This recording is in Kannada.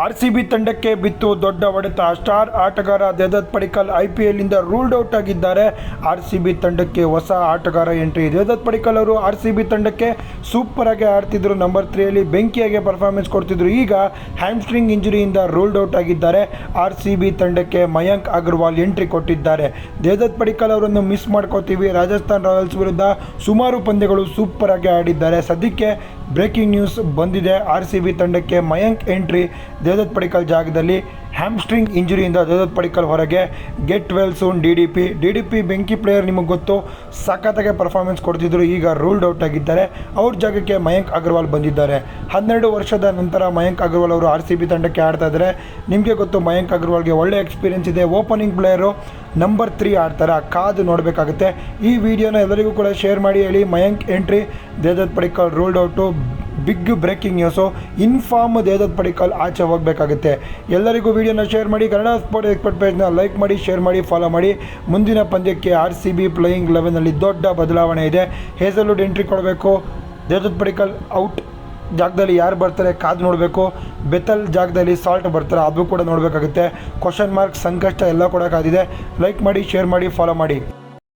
ಆರ್ ತಂಡಕ್ಕೆ ಬಿತ್ತು ದೊಡ್ಡ ಹೊಡೆತ. ಸ್ಟಾರ್ ಆಟಗಾರ ದೇದತ್ ಪಡಿಕಲ್ ಐ ಪಿ ಎಲ್ನಿಂದ ರೂಲ್ಡ್ ಔಟ್ ಆಗಿದ್ದಾರೆ. ಆರ್ ಸಿ ಬಿ ತಂಡಕ್ಕೆ ಹೊಸ ಆಟಗಾರ ಎಂಟ್ರಿ ದೇದತ್ ಪಡಿಕಲ್ ಅವರು ಆರ್ ಸಿ ಬಿ ತಂಡಕ್ಕೆ ಸೂಪರ್ ಆಗಿ ಆಡ್ತಿದ್ರು. ನಂಬರ್ ತ್ರೀಯಲ್ಲಿ ಬೆಂಕಿಯಾಗೆ ಪರ್ಫಾರ್ಮೆನ್ಸ್ ಕೊಡ್ತಿದ್ರು. ಈಗ ಹ್ಯಾಮ್ಸ್ಟ್ರಿಂಗ್ ಇಂಜುರಿಯಿಂದ ರೂಲ್ಡ್ ಔಟ್ ಆಗಿದ್ದಾರೆ. ಆರ್ ಸಿ ಬಿ ತಂಡಕ್ಕೆ ಮಯಾಂಕ್ ಅಗರ್ವಾಲ್ ಎಂಟ್ರಿ ಕೊಟ್ಟಿದ್ದಾರೆ. ದೇದತ್ ಪಡಿಕಲ್ ಅವರನ್ನು ಮಿಸ್ ಮಾಡ್ಕೋತೀವಿ. ರಾಜಸ್ಥಾನ್ ರಾಯಲ್ಸ್ ವಿರುದ್ಧ ಸುಮಾರು ಪಂದ್ಯಗಳು ಸೂಪರ್ ಆಗಿ ಆಡಿದ್ದಾರೆ. ಸದ್ಯಕ್ಕೆ ಬ್ರೇಕಿಂಗ್ ನ್ಯೂಸ್ ಬಂದಿದೆ. ಆರ್ ಸಿ ಬಿ ತಂಡಕ್ಕೆ ಮಯಂಕ್ ಎಂಟ್ರಿ ದೇವದತ್ ಪಡಿಕಲ್ ಜಾಗದಲ್ಲಿ ಹ್ಯಾಮ್ಸ್ಟ್ರಿಂಗ್ ಇಂಜುರಿಯಿಂದ ದೇವದತ್ ಪಡಿಕಲ್ ಹೊರಗೆ get well soon D D P D D P ಬೆಂಕಿ ಪ್ಲೇಯರ್ ನಿಮಗೆ ಗೊತ್ತು. ಸಖತ್ತಾಗೆ ಪರ್ಫಾರ್ಮೆನ್ಸ್ ಕೊಡ್ತಿದ್ರು. ಈಗ ರೂಲ್ಡ್ ಔಟ್ ಆಗಿದ್ದಾರೆ. ಅವ್ರ ಜಾಗಕ್ಕೆ ಮಯಂಕ್ ಅಗರ್ವಾಲ್ ಬಂದಿದ್ದಾರೆ. ಹನ್ನೆರಡು ವರ್ಷದ ನಂತರ ಮಯಂಕ್ ಅಗರ್ವಾಲ್ ಅವರು ಆರ್ ಸಿ ಬಿ ತಂಡಕ್ಕೆ ಆಡ್ತಾ ಇದ್ದಾರೆ. ನಿಮಗೆ ಗೊತ್ತು, ಮಯಂಕ್ ಅಗರ್ವಾಲ್ಗೆ ಒಳ್ಳೆ ಎಕ್ಸ್ಪೀರಿಯನ್ಸ್ ಇದೆ. ಓಪನಿಂಗ್ ಪ್ಲೇಯರು ನಂಬರ್ ತ್ರೀ ಆಡ್ತಾರೆ? ಕಾದು ನೋಡಬೇಕಾಗುತ್ತೆ. ಈ ವಿಡಿಯೋನ ಎಲ್ಲರಿಗೂ ಕೂಡ ಶೇರ್ ಮಾಡಿ. ಹೇಳಿ Mayank entry Devdutt Padikkal ruled out big breaking news. In form Devdutt Padikkal ಆಚೆ ಹೋಗಬೇಕಾಗುತ್ತೆ. ಎಲ್ಲರಿಗೂ ವಿಡಿಯೋನ ಶೇರ್ ಮಾಡಿ. ಕನ್ನಡ ಸ್ಪೋರ್ಟ್ ಎಕ್ಸ್ಪರ್ಟ್ ಪೇಜ್ನ ಲೈಕ್ ಮಾಡಿ, ಶೇರ್ ಮಾಡಿ, ಫಾಲೋ ಮಾಡಿ. ಮುಂದಿನ ಪಂದ್ಯಕ್ಕೆ ಆರ್ ಸಿ ಬಿ ಪ್ಲೇಯಿಂಗ್ ಲೆವೆನಲ್ಲಿ ದೊಡ್ಡ ಬದಲಾವಣೆ ಇದೆ. ಹೇಸಲ್ವುಡ್ ಎಂಟ್ರಿ ಕೊಡಬೇಕು. ದೇಹದ ಪಡಿಕಲ್ ಔಟ್ ಜಾಗದಲ್ಲಿ ಯಾರು ಬರ್ತಾರೆ ಕಾದು ನೋಡಬೇಕು. ಬೆತ್ತಲ್ ಜಾಗದಲ್ಲಿ ಸಾಲ್ಟ್ ಬರ್ತಾರೆ ಅದು ಕೂಡ ನೋಡಬೇಕಾಗುತ್ತೆ. ಕ್ವಶನ್ ಮಾರ್ಕ್ ಸಂಕಷ್ಟ ಎಲ್ಲ ಕೂಡ ಕಾದಿದೆ. ಲೈಕ್ ಮಾಡಿ, ಶೇರ್ ಮಾಡಿ, ಫಾಲೋ ಮಾಡಿ.